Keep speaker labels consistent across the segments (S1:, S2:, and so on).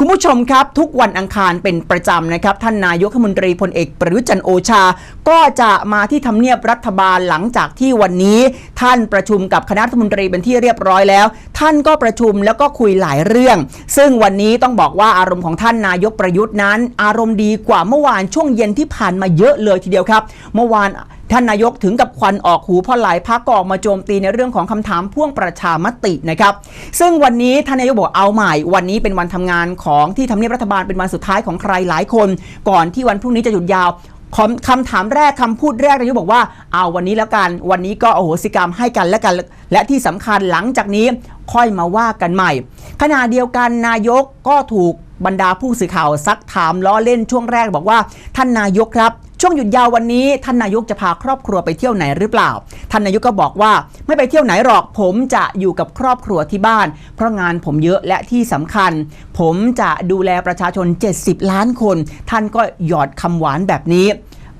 S1: คุณผู้ชมครับ ทุกวันอังคารเป็นประจำนะครับ ท่านนายกรัฐมนตรีพลเอกประยุจันโอชา ก็จะมาที่ทำเนียบรัฐบาลหลังจากที่วันนี้ ท่านประชุมกับคณะรัฐมนตรีเป็นที่เรียบร้อยแล้ว ท่านก็ประชุมแล้วก็คุยหลายเรื่อง ซึ่งวันนี้ต้องบอกว่าอารมณ์ของท่านนายกประยุทธ์นั้น อารมณ์ดีกว่าเมื่อวานช่วงเย็นที่ผ่านมาเยอะเลยทีเดียวครับ เมื่อวาน ท่านนายกถึงกับควันออกหูเพราะหลายพักก็ออกมาโจมตีในเรื่องของคำถามพ่วงประชามตินะครับ ซึ่งวันนี้ท่านนายกบอกเอาใหม่ วันนี้เป็นวันทำงานของที่ทำเนียบรัฐบาลเป็นวันสุดท้ายของใครหลายคน ก่อนที่วันพรุ่งนี้จะหยุดยาวคำคำถามแรกคำพูดแรกนายกบอกว่าเอาวันนี้แล้วกันวันนี้ก็โอโหสิกรรมให้กันและกัน และที่สำคัญหลังจากนี้ค่อยมาว่ากันใหม่ ขณะเดียวกันนายกก็ถูกบรรดาผู้สื่อข่าวซักถามล้อเล่นช่วงแรกบอกว่า ท่านนายกครับ ช่วงหยุดยาววันนี้ท่านนายกจะพาครอบครัวไปเที่ยวไหนหรือเปล่า ท่านนายกก็บอกว่าไม่ไปเที่ยวไหนหรอก ผมจะอยู่กับครอบครัวที่บ้าน เพราะงานผมเยอะและที่สำคัญ ผมจะดูแลประชาชน 70 ล้านคน ท่านก็หยอดคำหวานแบบนี้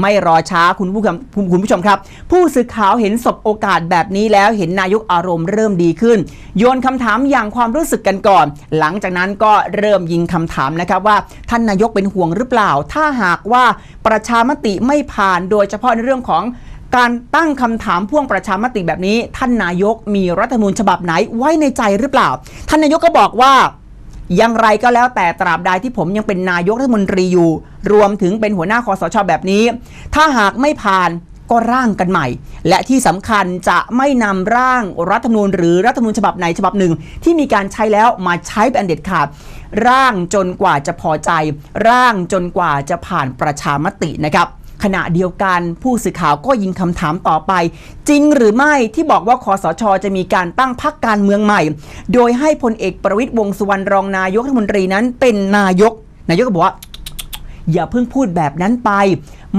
S1: ไม่รอช้าคุณผู้ชมคุณผู้ชมครับ ผู้สื่อข่าวเห็นสบโอกาสแบบนี้แล้วเห็นนายกอารมณ์เริ่มดีขึ้น โยนคำถามอย่างความรู้สึกกันก่อน หลังจากนั้นก็เริ่มยิงคำถามนะครับว่าท่านนายกเป็นห่วงหรือเปล่า ถ้าหากว่าประชามติไม่ผ่านโดยเฉพาะในเรื่องของการตั้งคำถามพ่วงประชามติแบบนี้ ท่านนายกมีรัฐธรรมนูญฉบับไหนไว้ในใจหรือเปล่า ท่านนายกก็บอกว่า อย่างไรก็แล้วแต่ตราบใดที่ผมยังเป็นนายกรัฐมนตรีอยู่ รวมถึงเป็นหัวหน้าคอสชแบบนี้ ถ้าหากไม่ผ่านก็ร่างกันใหม่ และที่สำคัญจะไม่นำร่างรัฐธรรมนูญหรือรัฐธรรมนูญฉบับไหนฉบับหนึ่ง ที่มีการใช้แล้วมาใช้เป็นเด็ดขาดร่างจนกว่าจะพอใจ ร่างจนกว่าจะผ่านประชามตินะครับ ขณะเดียวกันผู้สื่อข่าวก็ยิงคำถามต่อไป จริงหรือไม่ที่บอกว่าคอสช จะมีการตั้งพรรคการเมืองใหม่ โดยให้พลเอกประวิตยวงสุวรรณรองนายกรัฐมนตรีนั้นเป็นนายก นายกก็บอกว่า อย่าเพิ่งพูดแบบนั้นไป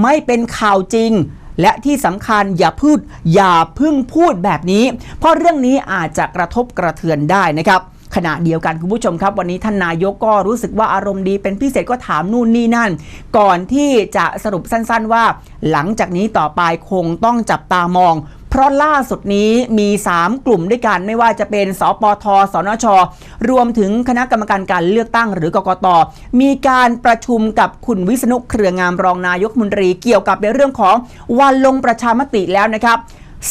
S1: ไม่เป็นข่าวจริงและที่สำคัญอย่าพูดอย่าเพิ่งพูดแบบนี้ เพราะเรื่องนี้อาจจะกระทบกระเทือนได้นะครับ ขณะเดียวกันคุณผู้ชมครับ วันนี้ท่านนายกก็รู้สึกว่าอารมณ์ดีเป็นพิเศษก็ถามนู่นนี่นั่น ก่อนที่จะสรุปสั้นๆว่า หลังจากนี้ต่อไปคงต้องจับตามองเพราะล่าสุดนี้มี 3 กลุ่มด้วยกันไม่ว่าจะเป็นสปทสนช รวมถึงคณะกรรมการการเลือกตั้งหรือกกต มีการประชุมกับคุณวิษณุเครืองามรองนายกมนตรีเกี่ยวกับในเรื่องของวันลงประชามติแล้วนะครับ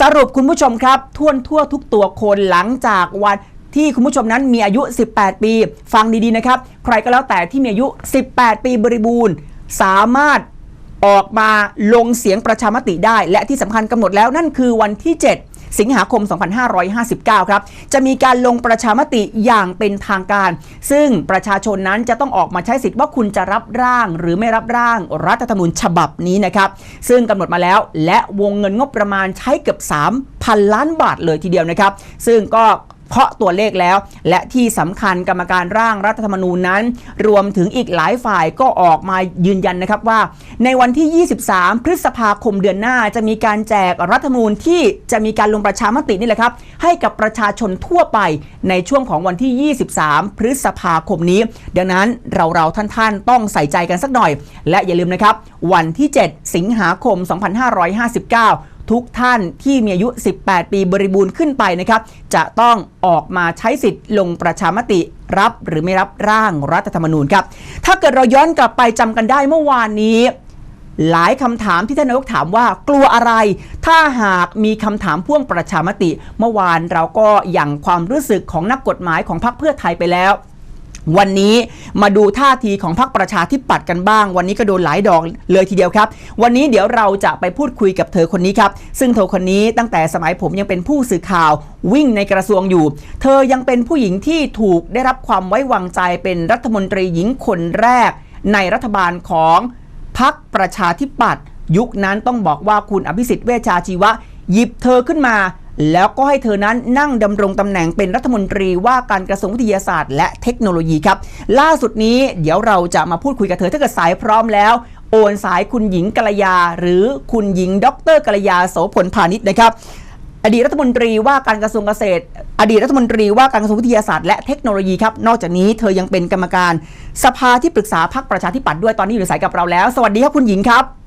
S1: สรุปคุณผู้ชมครับท่วนทั่วทุกตัวคนหลังจากวัน ที่คุณผู้ชมนั้นมีอายุ 18 ปี ฟังดีๆนะครับ ใครก็แล้วแต่ที่มีอายุ 18 ปีบริบูรณ์ สามารถออกมาลงเสียงประชามติได้ และที่สำคัญกำหนดแล้วนั่นคือวันที่ 7สิงหาคม 2559 ครับ จะมีการลงประชามติอย่างเป็นทางการ ซึ่งประชาชนนั้นจะต้องออกมาใช้สิทธิ์ว่าคุณจะรับร่าง หรือไม่รับร่างรัฐธรรมนูญฉบับนี้นะครับ ซึ่งกำหนดมาแล้วและวงเงินงบประมาณใช้เกือบ 3,000 ล้านบาทเลยทีเดียวนะครับ ซึ่งก็ เคาะตัวเลขแล้ว และที่สำคัญกรรมการร่างรัฐธรรมนูญนั้น รวมถึงอีกหลายฝ่ายก็ออกมายืนยันนะครับว่า ในวันที่ 23 พฤษภาคมเดือนหน้า จะมีการแจกรัฐธรรมนูญที่จะมีการลงประชามตินี่แหละครับ ให้กับประชาชนทั่วไปในช่วงของวันที่ 23 พฤษภาคมนี้ ดังนั้นเราเราๆท่านๆ ต้องใส่ใจกันสักหน่อย และอย่าลืมนะครับ วันที่ 7 สิงหาคม 2559 ทุกท่านที่มีอายุ 18 ปีบริบูรณ์ขึ้นไปนะครับ จะต้องออกมาใช้สิทธิ์ลงประชามติรับหรือไม่รับร่างรัฐธรรมนูญครับ ถ้าเกิดเราย้อนกลับไปจำกันได้เมื่อวานนี้ หลายคำถามที่ท่านนายกถามว่ากลัวอะไร ถ้าหากมีคำถามพ่วงประชามติ เมื่อวานเราก็อย่างความรู้สึกของนักกฎหมายของพรรคเพื่อไทยไปแล้ว วันนี้มาดูท่าทีของพรรคประชาธิปัตย์กันบ้าง วันนี้ก็โดนหลายดอกเลยทีเดียวครับ วันนี้เดี๋ยวเราจะไปพูดคุยกับเธอคนนี้ครับ ซึ่งเธอคนนี้ตั้งแต่สมัยผมยังเป็นผู้สื่อข่าววิ่งในกระทรวงอยู่ เธอยังเป็นผู้หญิงที่ถูกได้รับความไว้วางใจเป็นรัฐมนตรีหญิงคนแรก ในรัฐบาลของพรรคประชาธิปัตย์ยุคนั้นต้องบอกว่าคุณอภิสิทธิ์เวชชาชีวะ หยิบเธอขึ้นมา แล้วก็ให้เธอนั้นนั่งดำรงตำแหน่งเป็นรัฐมนตรีว่าการกระทรวงวิทยาศาสตร์ และเทคโนโลยีครับ ล่าสุดนี้เดี๋ยวเราจะมาพูดคุยกับเธอถ้าเกิดสายพร้อมแล้วโอนสายคุณหญิงกัลยา หรือคุณหญิงด็อกเตอร์กัลยาโสพลพาณิชย์นะครับ อดีตรัฐมนตรีว่าการกระทรวงเกษตร อดีตรัฐมนตรีว่าการกระทรวงวิทยาศาสตร์และเทคโนโลยีครับนอกจากนี้เธอยังเป็นกรรมการ สภาที่ปรึกษาพรรคประชาธิปัตย์ด้วยตอนนี้อยู่ในสายกับเราแล้ว สวัสดีครับคุณหญิงครับ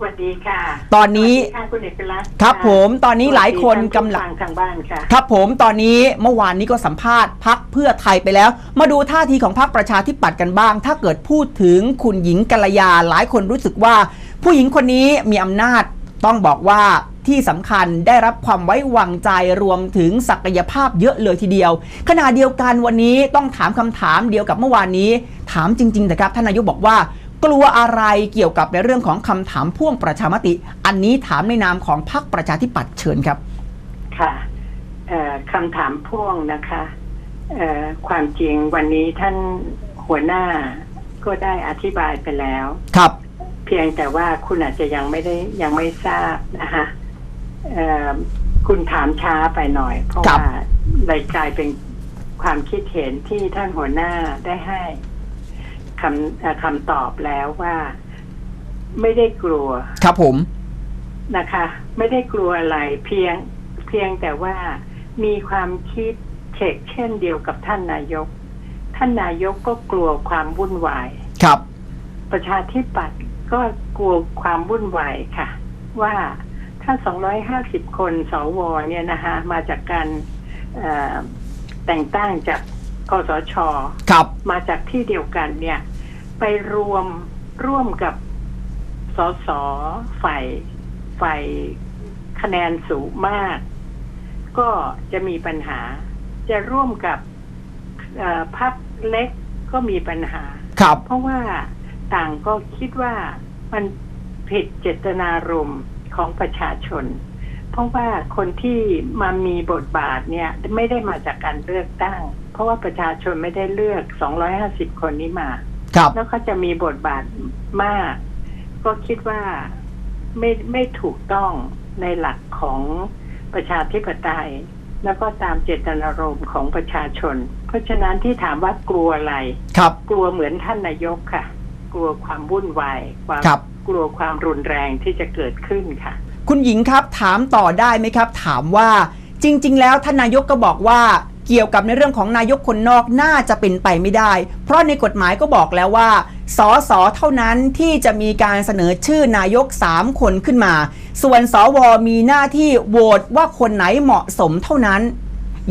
S2: สวัสดีค่ะ
S1: ตอนนี้
S2: สวัสดีค่ะคุณเอกลักษณ์
S1: ครับะผมตอนนี้หลายคนกำลัง
S2: สวัสดีท่านผู้ฟังทางบ้านค่ะ
S1: ครับผมตอนนี้เมื่อวานนี้ก็สัมภาษณ์พักเพื่อไทยไปแล้ว มาดูท่าทีของพรรคประชาธิปัตย์กันบ้าง ถ้าเกิดพูดถึงคุณหญิงกัลยาหลายคนรู้สึกว่า ผู้หญิงคนนี้มีอำนาจต้องบอกว่าที่สำคัญได้รับความไว้วางใจรวมถึงศักยภาพเยอะเลยทีเดียว ขณะเดียวกันวันนี้ต้องถามคำถามเดียวกับเมื่อวานนี้ ถามจริงๆนะครับท่านนายกบอกว่า กลัวอะไรเกี่ยวกับในเรื่องของคำถามพ่วงประชามติ อันนี้ถามในนามของพรรคประชาธิปัตย์เชิญครับ
S2: ค่ะเอ่อคำถามพ่วงนะคะเอ่อความจริงวันนี้ท่านหัวหน้าก็ได้อธิบายไปแล้ว
S1: ครับ
S2: เพียงแต่ว่าคุณอาจจะยังไม่ได้ยังไม่ทราบนะคะเอ่อคุณถามช้าไปหน่อย เพราะ
S1: ครับ
S2: ว่าเลยกลายเป็นความคิดเห็นที่ท่านหัวหน้าได้ให้ คำเอ่อคำตอบแล้วว่า ไม่ได้กลัว
S1: ครับผม
S2: นะคะ ไม่ได้กลัวอะไรเพียง เพียงแต่ว่ามีความคิดเฉกเช่นเดียวกับท่านนายก ท่านนายกก็กลัวความวุ่นวาย
S1: ครับ
S2: ประชาธิปัตย์ก็กลัวความวุ่นวายค่ะ ว่าถ้า 250 คนสวเนี่ยนะคะมาจากการเอ่อแต่งตั้งจากคสช
S1: ครับ
S2: มาจากที่เดียวกันเนี่ย ไปรวมร่วมกับสสฝ่ายฝ่ายคะแนนสูงมาก ก็จะมีปัญหา จะร่วมกับเอ่อพรรคเล็กก็มีปัญหา
S1: ครับ
S2: เพราะว่าต่างก็คิดว่ามันผิดเจตนารมณ์ของประชาชน เพราะว่าคนที่มามีบทบาทเนี่ยไม่ได้มาจากการเลือกตั้ง เพราะว่าประชาชนไม่ได้เลือก 250 คนนี้มา
S1: ครับ
S2: แล้วเขาจะมีบทบาทมาก ก็คิดว่าไม่ไม่ถูกต้องในหลักของประชาธิปไตย แล้วก็ตามเจตนารมณ์ของประชาชน เพราะฉะนั้นที่ถามว่ากลัวอะไร
S1: ครับ
S2: กลัวเหมือนท่านนายกค่ะ กลัวความวุ่นวายความ
S1: ครับ
S2: กลัวความรุนแรงที่จะเกิดขึ้นค่ะ
S1: คุณหญิงครับถามต่อได้ไหมครับ ถามว่าจริง ๆ แล้วท่านนายกก็บอกว่า เกี่ยวกับในเรื่องของนายกคนนอกน่าจะเป็นไปไม่ได้ เพราะในกฎหมายก็บอกแล้วว่าสอสอเท่านั้นที่จะมีการเสนอชื่อนายก 3 คนขึ้นมา ส่วนสวมีหน้าที่โหวตว่าคนไหนเหมาะสมเท่านั้น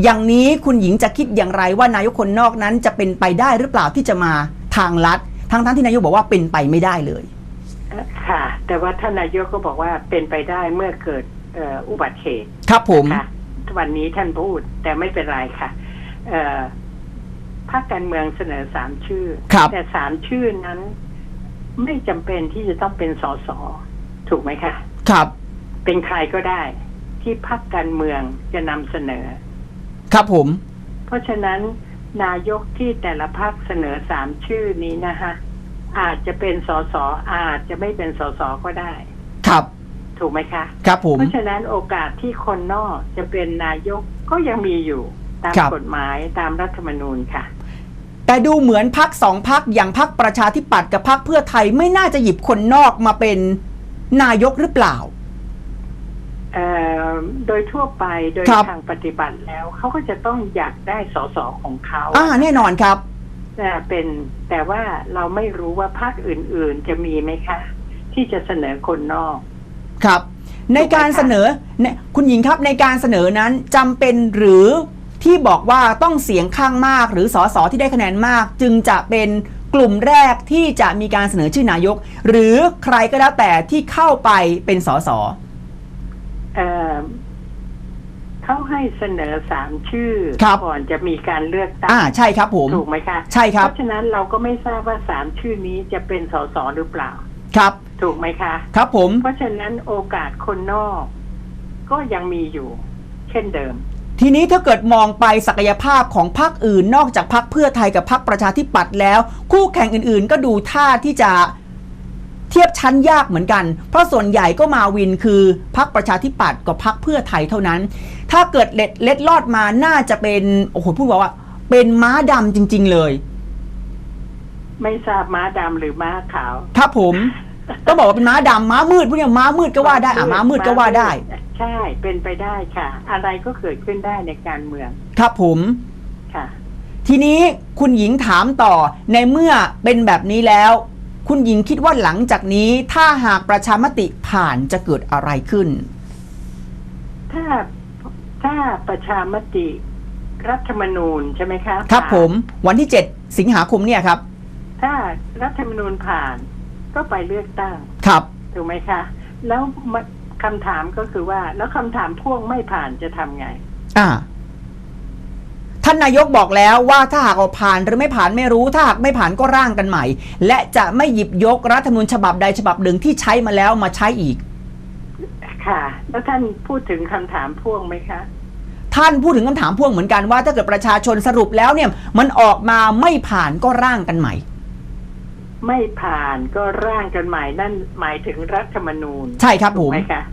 S1: อย่างนี้คุณหญิงจะคิดอย่างไรว่านายกคนนอกนั้นจะเป็นไปได้หรือเปล่าที่จะมาทางลัดทั้งทั้งๆที่นายกบอกว่าเป็นไปไม่ได้เลย
S2: ค่ะ แต่ว่าท่านนายกก็บอกว่าเป็นไปได้เมื่อเกิดเอ่ออุบัติเหตุ
S1: ครับผม
S2: ค่ะ วันนี้ท่านพูด แต่ไม่เป็นไรค่ะเอ่อพรรคการเมืองเสนอสามชื่อ
S1: ครับ
S2: แต่สามชื่อนั้น ไม่จำเป็นที่จะต้องเป็นสสถูกไหมคะ
S1: ครับ
S2: เป็นใครก็ได้ ที่พรรคการเมืองจะนำเสนอ
S1: ครับผม
S2: เพราะฉะนั้นนายกที่แต่ละพรรคเสนอสามชื่อนี้นะคะอาจจะเป็นสสอาจจะไม่เป็นสสก็ได้
S1: ครับ
S2: ถูกไหมคะ
S1: ครับผม
S2: เพราะฉะนั้นโอกาสที่คนนอกจะเป็นนายกก็ยังมีอยู่ตาม
S1: ครับ
S2: กฎหมายตามรัฐธรรมนูญค่ะ
S1: แต่ดูเหมือนพักสองพักอย่างพักประชาธิปัตย์กับพักเพื่อไทยไม่น่าจะหยิบคนนอกมาเป็นนายกหรือเปล่า
S2: เอ่อโดยทั่วไปโดย
S1: ครับ
S2: ทางปฏิบัติแล้วเขาก็จะต้องอยากได้สสของเขา
S1: อ่าแน่นอนครับ
S2: แต่เป็นแต่ว่าเราไม่รู้ว่าพรรคอื่นๆจะมีไหมคะ ที่จะเสนอคนนอก
S1: ครับ ในการเสนอเนี่ยคุณหญิงครับในการเสนอนั้นจำเป็นหรือที่บอกว่าต้องเสียงข้างมาก หรือสสที่ได้คะแนนมาก จึงจะเป็นกลุ่มแรกที่จะมีการเสนอชื่อนายก หรือใครก็แล้วแต่ที่เข้าไปเป็นสส
S2: เอ่อเขาให้เสนอสามชื่อ
S1: ครับ
S2: ก่อนจะมีการเลือกตั้
S1: อ่างใช่ครับผม
S2: ถูกไหมคะ
S1: ใช่ครับ
S2: เพราะฉะนั้นเราก็ไม่ทราบว่าสามชื่อนี้จะเป็นสสหรือเปล่า
S1: ครับ
S2: ถูกไหมคะ
S1: ครับผม
S2: เพราะฉะนั้นโอกาสคนนอก ก็ยังมีอยู่ เช่นเดิม
S1: ทีนี้ถ้าเกิดมองไปศักยภาพของพรรคอื่น นอกจากพรรคเพื่อไทยกับพรรคประชาธิปัตย์แล้ว คู่แข่งอื่นๆ ก็ดูท่าที่จะเทียบชั้นยากเหมือนกัน เพราะส่วนใหญ่ก็มาวินคือพรรคประชาธิปัตย์กับพรรคเพื่อไทยเท่านั้น ถ้าเกิดเล็ดเล็ดลอดมาน่าจะเป็น โอ้โหพูดว่า เป็นม้าดำจริง ๆ เลย
S2: ไม่ทราบม้าดำหรือม้าขาว
S1: ครับผม ต้องบอกว่าเป็นม้าดำม้ามืดพวกเนี้ยม้ามืดก็ว่าได้อะม้ามืดก็ว่าได้
S2: ใช่เป็นไปได้ค่ะ อะไรก็เกิดขึ้นได้ในการเมือง
S1: ครับผม
S2: ค่ะ
S1: ทีนี้คุณหญิงถามต่อในเมื่อเป็นแบบนี้แล้ว คุณหญิงคิดว่าหลังจากนี้ถ้าหากประชามติผ่านจะเกิดอะไรขึ้น
S2: ถ้าถ้าประชามติรัฐธรรมนูญใช่ไหมคะ
S1: ครับ
S2: ผ่าน
S1: ผม วันที่ 7 สิงหาคมเนี่ยครับ
S2: ถ้ารัฐธรรมนูญผ่านก็ไปเลือกตั้ง
S1: ครับ
S2: ถูกไหมคะ แล้วมันคำถามก็คือว่า แล้วคำถามพ่วงไม่ผ่านจะทำไง
S1: อ่า ท่านนายกบอกแล้วว่าถ้าหากเอาผ่านหรือไม่ผ่านไม่รู้ ถ้าหากไม่ผ่านก็ร่างกันใหม่ และจะไม่หยิบยกรัฐธรรมนูญฉบับใดฉบับหนึ่งที่ใช้มาแล้วมาใช้อีก
S2: ค่ะ แล้วท่านพูดถึงคำถามพ่วงไหมคะ
S1: ท่านพูดถึงคำถามพ่วงเหมือนกันว่าถ้าเกิดประชาชนสรุปแล้วเนี่ย มันออกมาไม่ผ่านก็ร่างกันใหม่
S2: ไม่ผ่านก็ร่างกันใหม่นั่นหมายถึงรัฐธรรมนูญ
S1: ใช่ครับผ
S2: ถูก
S1: ม
S2: ไหมคะ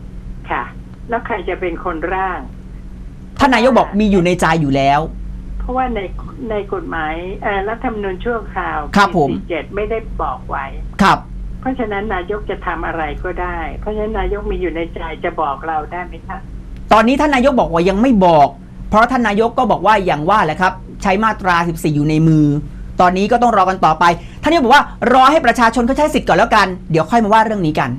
S2: ค่ะ แล้วใครจะเป็นคนร่าง
S1: ท่านนายกบอกมีอยู่ในใจอยู่แล้ว
S2: เพราะว่าในในกฎหมายเอ่อรัฐธรรมนูญชั่วคราว
S1: ครับผม
S2: เจ็ดไม่ได้บอกไว้
S1: ครับ
S2: เพราะฉะนั้นนายกจะทำอะไรก็ได้ เพราะฉะนั้นนายกมีอยู่ในใจจะบอกเราได้ไหมคะ
S1: ตอนนี้ท่านนายกบอกว่ายังไม่บอก เพราะท่านนายกก็บอกว่าอย่างว่าแหละครับ ใช้มาตรา 14 อยู่ในมือ ตอนนี้ก็ต้องรอกันต่อไปท่านนายกบอกว่ารอให้ประชาชนเขาใช้สิทธิ์ก่อนแล้วกัน เดี๋ยวค่อยมาว่าเรื่องนี้กัน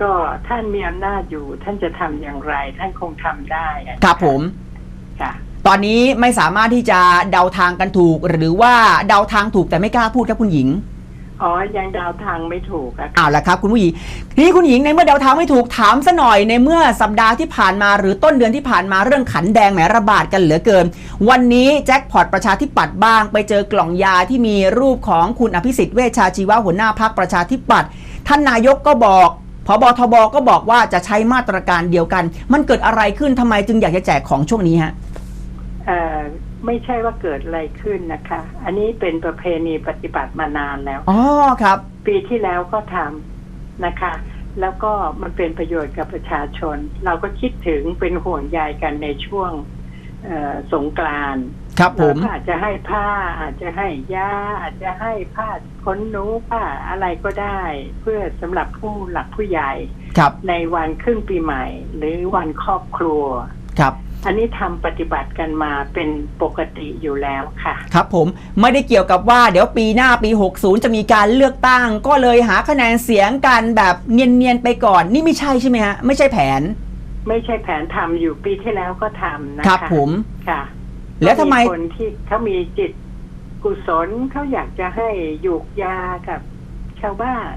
S2: ก็ท่านมีอำนาจอยู่ ท่านจะทำอย่างไร ท่านคงทำได้อะ
S1: ครับผม
S2: ค่ะ
S1: ตอนนี้ไม่สามารถที่จะเดาทางกันถูก หรือว่าเดาทางถูกแต่ไม่กล้าพูดครับคุณหญิง
S2: อ๋อ ยังดาวทางไม่ถูกอะ
S1: เอาละครับคุณผู้หญิงทีนี้คุณหญิงในเมื่อเดาทางไม่ถูกถามซะหน่อยในเมื่อสัปดาห์ที่ผ่านมาหรือต้นเดือนที่ผ่านมาเรื่องขันแดงแหมระบาดกันเหลือเกิน วันนี้แจ็คพอตประชาธิปัตย์บ้าง ไปเจอกล่องยาที่มีรูปของคุณอภิสิทธิ์เวชชาชีวะหัวหน้าพักประชาธิปัตย์ท่านนายกก็บอกพบทบก็บอกว่าจะใช้มาตรการเดียวกัน มันเกิดอะไรขึ้นทำไมจึงอยากจะแจกของช่วงนี้ฮะ
S2: เอ่อ ไม่ใช่ว่าเกิดอะไรขึ้นนะคะ อันนี้เป็นประเพณีปฏิบัติมานานแล้ว
S1: อ๋อครับ
S2: ปีที่แล้วก็ทำนะคะ แล้วก็มันเป็นประโยชน์กับประชาชน เราก็คิดถึงเป็นห่วงใยกันในช่วงเอ่อสงกรานต์
S1: ครับผม
S2: เราก็อาจจะให้ผ้าอาจจะให้ยาอาจจะให้ผ้าขนหนูผ้าอะไรก็ได้ เพื่อสำหรับผู้หลักผู้ใหญ่
S1: ครับ
S2: ในวันขึ้นปีใหม่ หรือวันครอบครัว
S1: ครับ
S2: อันนี้ทำปฏิบัติกันมาเป็นปกติอยู่แล้วค่ะ
S1: ครับผมไม่ได้เกี่ยวกับว่าเดี๋ยวปีหน้าปี 60 จะมีการเลือกตั้ง ก็เลยหาคะแนนเสียงกันแบบเนียนๆไปก่อน นี่ไม่ใช่ใช่ไหมฮะไม่ใช่แผน
S2: ไม่ใช่แผนทำอยู่ปีที่แล้วก็ทำนะคะ
S1: ครับผม
S2: ค่ะ
S1: แล้วทำไม
S2: ก็คนที่เขามีจิตกุศลเขาอยากจะให้หยูกยากับชาวบ้าน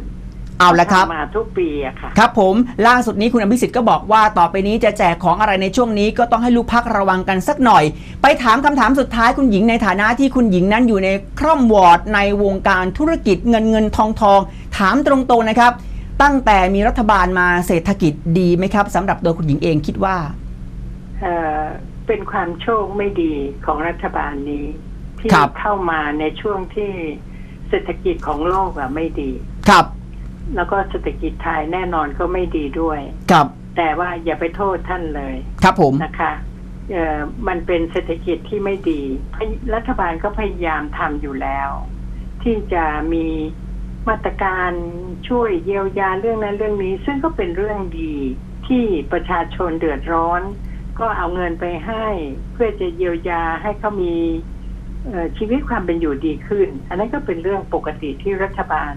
S1: เอาละครับ
S2: ทำมาทุกปีอะค่ะ
S1: ครับผมล่าสุดนี้คุณอภิสิทธิ์ก็บอกว่าต่อไปนี้จะแจกของอะไรในช่วงนี้ก็ต้องให้ลูกพักระวังกันสักหน่อย ไปถามคำถามสุดท้ายคุณหญิงในฐานะที่คุณหญิงนั้นอยู่ในคร่อมวอร์ดในวงการธุรกิจเงินเงินทองทอง ถามตรงๆนะครับ ตั้งแต่มีรัฐบาลมาเศรษฐกิจดีไหมครับสำหรับตัวคุณหญิงเองคิดว่า
S2: เอ่อเป็นความโชคไม่ดีของรัฐบาลนี้ ที่
S1: ครับ
S2: เข้ามาในช่วงที่เศรษฐกิจของโลกอะไม่ดี
S1: ครับ
S2: แล้วก็เศรษฐกิจไทยแน่นอนก็ไม่ดีด้วย
S1: ครับ
S2: แต่ว่าอย่าไปโทษท่านเลย
S1: ครับผม
S2: นะคะเอ่อมันเป็นเศรษฐกิจที่ไม่ดีพยรัฐบาลก็พยายามทำอยู่แล้ว ที่จะมีมาตรการช่วยเยียวยาเรื่องนั้นเรื่องนี้ ซึ่งก็เป็นเรื่องดีที่ประชาชนเดือดร้อน ก็เอาเงินไปให้ เพื่อจะเยียวยาให้เขามีเอ่อชีวิตความเป็นอยู่ดีขึ้น อันนั้นก็เป็นเรื่องปกติที่รัฐบาล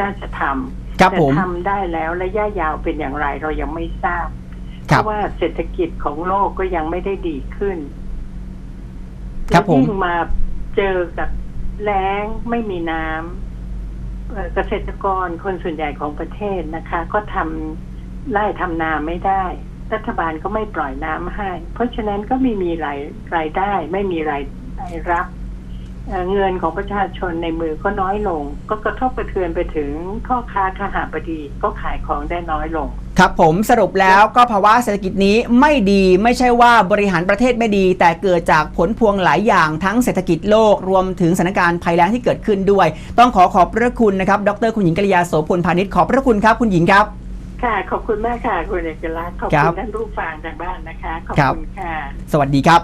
S2: น่าจะทำ
S1: ครับ
S2: แต่
S1: ผม
S2: ทำได้แล้วระยะยาวเป็นอย่างไรเรายังไม่ทราบ เพ
S1: ครับ
S2: ราะว่าเศรษฐกิจของโลกก็ยังไม่ได้ดีขึ้น
S1: ครับผม
S2: แล้วยิ่งมาเจอกับแล้งไม่มีน้ำเอ่อเกษตรกรคนส่วนใหญ่ของประเทศนะคะ ก็ทำไร่ทำนาไม่ได้ รัฐบาลก็ไม่ปล่อยน้ำให้ เพราะฉะนั้นก็ไม่มีรายรายได้ ไม่มีรายรายรับ เอ่อเงินของประชาชนในมือก็น้อยลง ก็กระทบกระเทือนไปถึงพ่อค้าขหาบดีก็ขายของได้น้อยลง
S1: ครับผมสรุปแล้วก็ภาวะเศรษฐกิจนี้ไม่ดีไม่ใช่ว่าบริหารประเทศไม่ดี แต่เกิดจากผลพวงหลายอย่างทั้งเศรษฐกิจโลกรวมถึงสถานการณ์ภัยแล้งที่เกิดขึ้นด้วย ต้องขอขอบพระคุณนะครับ ดรคุณหญิงกัลยาโสพลพาณิชย์ขอบพระคุณครับคุณหญิงครับ
S2: ค่ะ ขอบคุณมากค่ะ คุณเอกลักษณ์ขอบ
S1: ครั
S2: คุ
S1: บ
S2: ณท่านผู้ฟังทางบ้านนะคะ ขอบ
S1: ครับ
S2: คุณค่ะ
S1: สวัสดีครับ